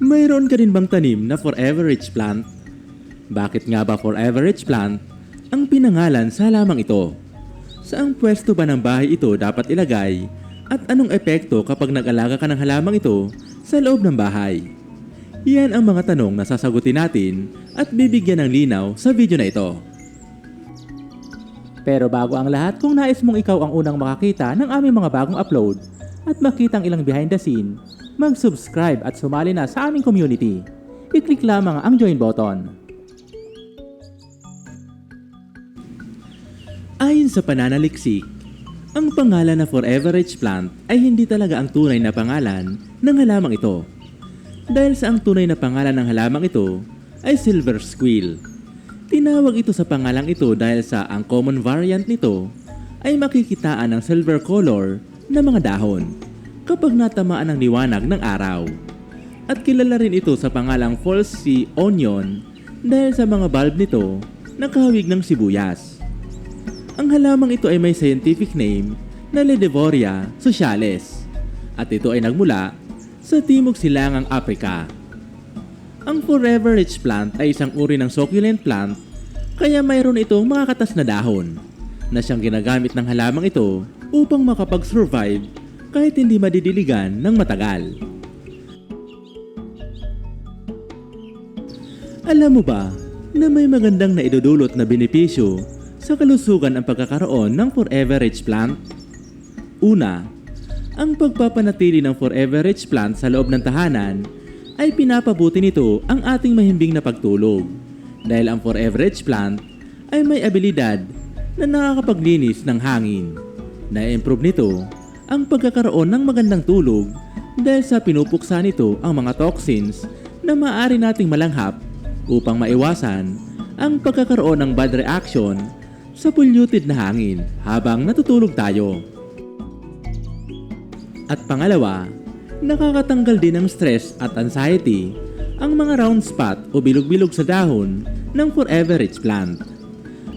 Mayroon ka rin bang tanim na forever rich plant? Bakit nga ba forever rich plant ang pinangalan sa halamang ito? Saang pwesto ba ng bahay ito dapat ilagay? At anong epekto kapag nag-alaga ka ng halamang ito sa loob ng bahay? Yan ang mga tanong na sasagutin natin at bibigyan ng linaw sa video na ito. Pero bago ang lahat, kung nais mong ikaw ang unang makakita ng aming mga bagong upload at makitang ilang behind the scene, mag-subscribe at sumali na sa aming community. I-click lamang ang join button. Ayon sa pananaliksik, ang pangalan na Forever Rich Plant ay hindi talaga ang tunay na pangalan ng halamang ito. Dahil sa ang tunay na pangalan ng halamang ito ay Silver Squill. Tinawag ito sa pangalang ito dahil sa ang common variant nito ay makikitaan ng silver color na mga dahon kapag natamaan ng liwanag ng araw. At kilala rin ito sa pangalang false sea onion dahil sa mga bulb nito na kahawig ng sibuyas. Ang halamang ito ay may scientific name na Ledevoria socialis at ito ay nagmula sa Timog Silangang Afrika. Ang Forever Rich plant ay isang uri ng succulent plant kaya mayroon itong mga katas na dahon na siyang ginagamit ng halamang ito upang makapag-survive kahit hindi madidiligan ng matagal. Alam mo ba na may magandang naidudulot na benepisyo sa kalusugan ang pagkakaroon ng Forever Rich plant? Una, ang pagpapanatili ng Forever Rich plant sa loob ng tahanan ay pinapabuti nito ang ating mahimbing na pagtulog dahil ang Forever Rich plant ay may abilidad na nakakapaglinis ng hangin. Na-improve nito ang pagkakaroon ng magandang tulog dahil sa pinupuksa nito ang mga toxins na maaari nating malanghap upang maiwasan ang pagkakaroon ng bad reaction sa polluted na hangin habang natutulog tayo. At pangalawa, nakakatanggal din ng stress at anxiety ang mga round spot o bilog-bilog sa dahon ng Forever Rich plant.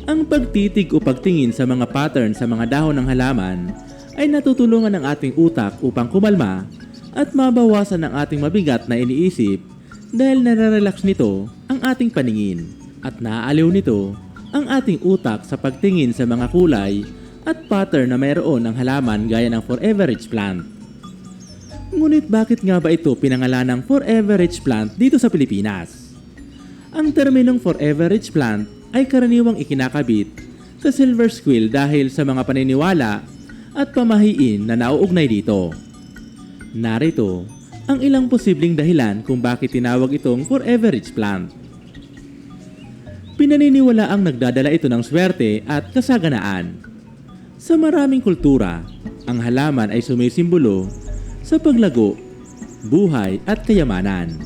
Ang pagtitig o pagtingin sa mga pattern sa mga dahon ng halaman ay natutulungan ng ating utak upang kumalma at mabawasan ang ating mabigat na iniisip dahil nare-relax nito ang ating paningin at naaaliw nito ang ating utak sa pagtingin sa mga kulay at pattern na mayroon ng halaman gaya ng Forever Rich plant. Ngunit bakit nga ba ito pinangalan ng Forever Rich plant dito sa Pilipinas? Ang terminong Forever Rich plant ay karaniwang ikinakabit sa silver squill dahil sa mga paniniwala at pamahiin na nauugnay dito. Narito ang ilang posibleng dahilan kung bakit tinawag itong Forever Rich plant. Pinaniniwala ang nagdadala ito ng swerte at kasaganaan. Sa maraming kultura, ang halaman ay sumisimbolo sa paglago, buhay at kayamanan.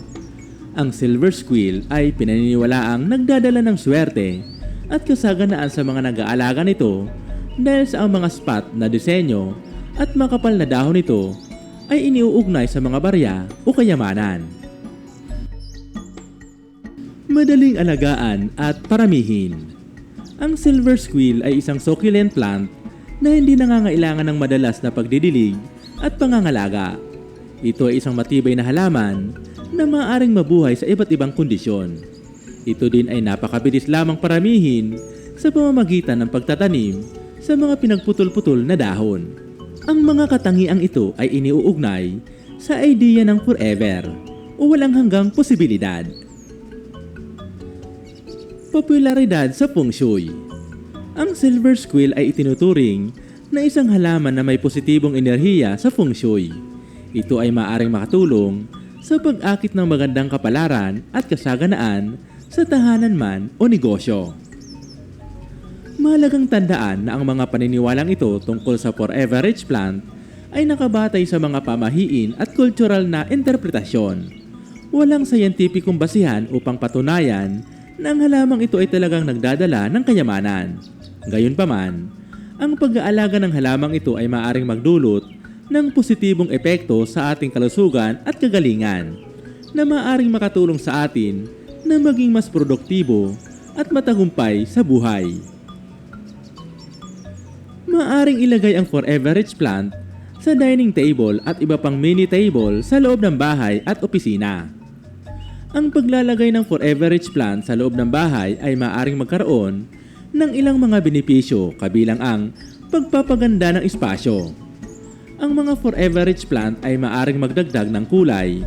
Ang silver squill ay pinaniniwalaang nagdadala ng swerte at kasaganaan sa mga nag-aalaga nito dahil sa ang mga spot na disenyo at makapal na dahon nito ay iniuugnay sa mga barya o kayamanan. Madaling alagaan at paramihin. Ang silver squill ay isang succulent plant na hindi nangangailangan ng madalas na pagdidilig at pangangalaga. Ito ay isang matibay na halaman na maaaring mabuhay sa iba't ibang kondisyon. Ito din ay napakabilis lamang paramihin sa pamamagitan ng pagtatanim sa mga pinagputol-putol na dahon. Ang mga katangiang ito ay iniuugnay sa idea ng forever o walang hanggang posibilidad. Popularidad sa feng shui Ang silver squill ay itinuturing na isang halaman na may positibong enerhiya sa feng shui. Ito ay maaring makatulong sa pag-akit ng magandang kapalaran at kasaganaan sa tahanan man o negosyo. Mahalagang tandaan na ang mga paniniwalang ito tungkol sa forever rich plant ay nakabatay sa mga pamahiin at kultural na interpretasyon. Walang sayantipikong basihan upang patunayan na ang halamang ito ay talagang nagdadala ng kayamanan. Gayunpaman, ang pag-aalaga ng halamang ito ay maaring magdulot ng positibong epekto sa ating kalusugan at kagalingan na maaring makatulong sa atin na maging mas produktibo at matagumpay sa buhay. Maaring ilagay ang Forever Rich plant sa dining table at iba pang mini table sa loob ng bahay at opisina. Ang paglalagay ng foreverage plant sa loob ng bahay ay maaring magkaroon ng ilang mga benepisyo kabilang ang pagpapaganda ng espasyo. Ang mga foreverage plant ay maaring magdagdag ng kulay,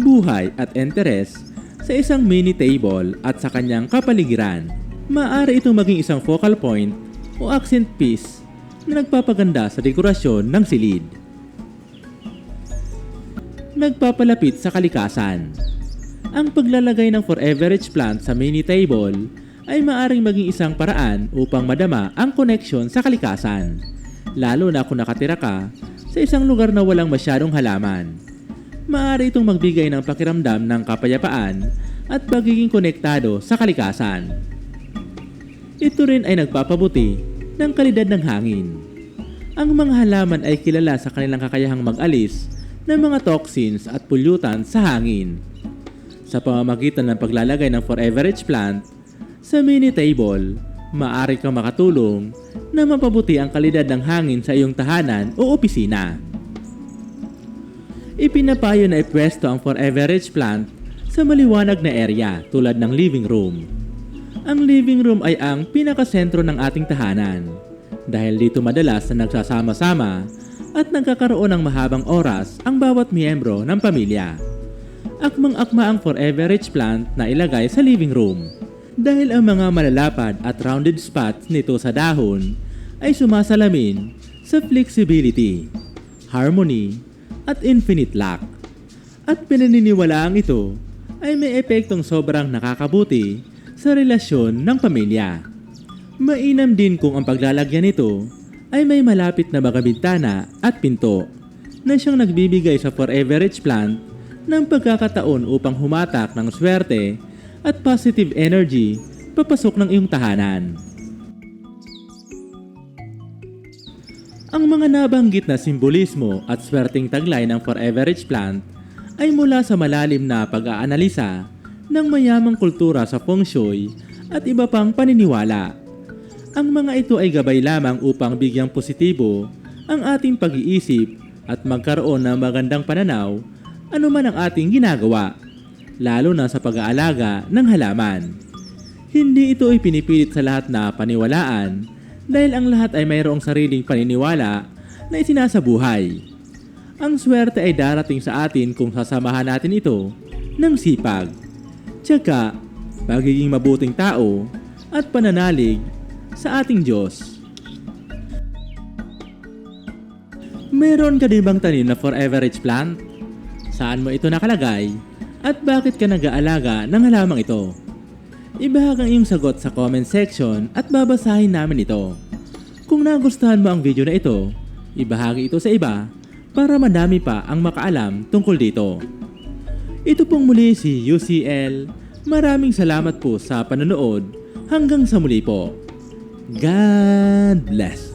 buhay at interes sa isang mini table at sa kanyang kapaligiran. Maaari itong maging isang focal point o accent piece na nagpapaganda sa dekorasyon ng silid. Nagpapalapit sa kalikasan. Ang paglalagay ng foreverage plant sa mini table ay maaring maging isang paraan upang madama ang koneksyon sa kalikasan, lalo na kung nakatira ka sa isang lugar na walang masyadong halaman. Maaari itong magbigay ng pakiramdam ng kapayapaan at pagiging konektado sa kalikasan. Ito rin ay nagpapabuti ng kalidad ng hangin. Ang mga halaman ay kilala sa kanilang kakayahang mag-alis ng mga toxins at pollutants sa hangin. Sa pamamagitan ng paglalagay ng foreverage plant sa mini table, maaari kang makatulong na mapabuti ang kalidad ng hangin sa iyong tahanan o opisina. Ipinapayo na ipwesto ang foreverage plant sa maliwanag na area tulad ng living room. Ang living room ay ang pinakasentro ng ating tahanan dahil dito madalas na nagsasama-sama at nagkakaroon ng mahabang oras ang bawat miyembro ng pamilya. Akmang-akma ang foreverage plant na ilagay sa living room dahil ang mga malalapad at rounded spots nito sa dahon ay sumasalamin sa flexibility, harmony, at infinite luck. At pinaniniwalaang ito ay may epektong sobrang nakakabuti sa relasyon ng pamilya. Mainam din kung ang paglalagyan nito ay may malapit na bintana at pinto na siyang nagbibigay sa foreverage plant ng pagkakataon upang humatak ng swerte at positive energy papasok ng iyong tahanan. Ang mga nabanggit na simbolismo at swerteng taglay ng foreverage plant ay mula sa malalim na pag-aanalisa ng mayamang kultura sa feng shui at iba pang paniniwala. Ang mga ito ay gabay lamang upang bigyang positibo ang ating pag-iisip at magkaroon ng magandang pananaw anuman ang ating ginagawa, lalo na sa pag-aalaga ng halaman. Hindi ito ay pinipilit sa lahat na paniwalaan dahil ang lahat ay mayroong sariling paniniwala na isinasabuhay. Ang swerte ay darating sa atin kung sasamahan natin ito ng sipag, tsaka pagiging mabuting tao at pananalig sa ating Diyos. Meron ka din bang tanim na foreverage plant? Saan mo ito nakalagay? At bakit ka nag-aalaga ng halamang ito? Ibahag ang iyong sagot sa comment section at babasahin namin ito. Kung nagustuhan mo ang video na ito, ibahagi ito sa iba para madami pa ang makaalam tungkol dito. Ito pong muli si UCL. Maraming salamat po sa panonood. Hanggang sa muli po. God bless.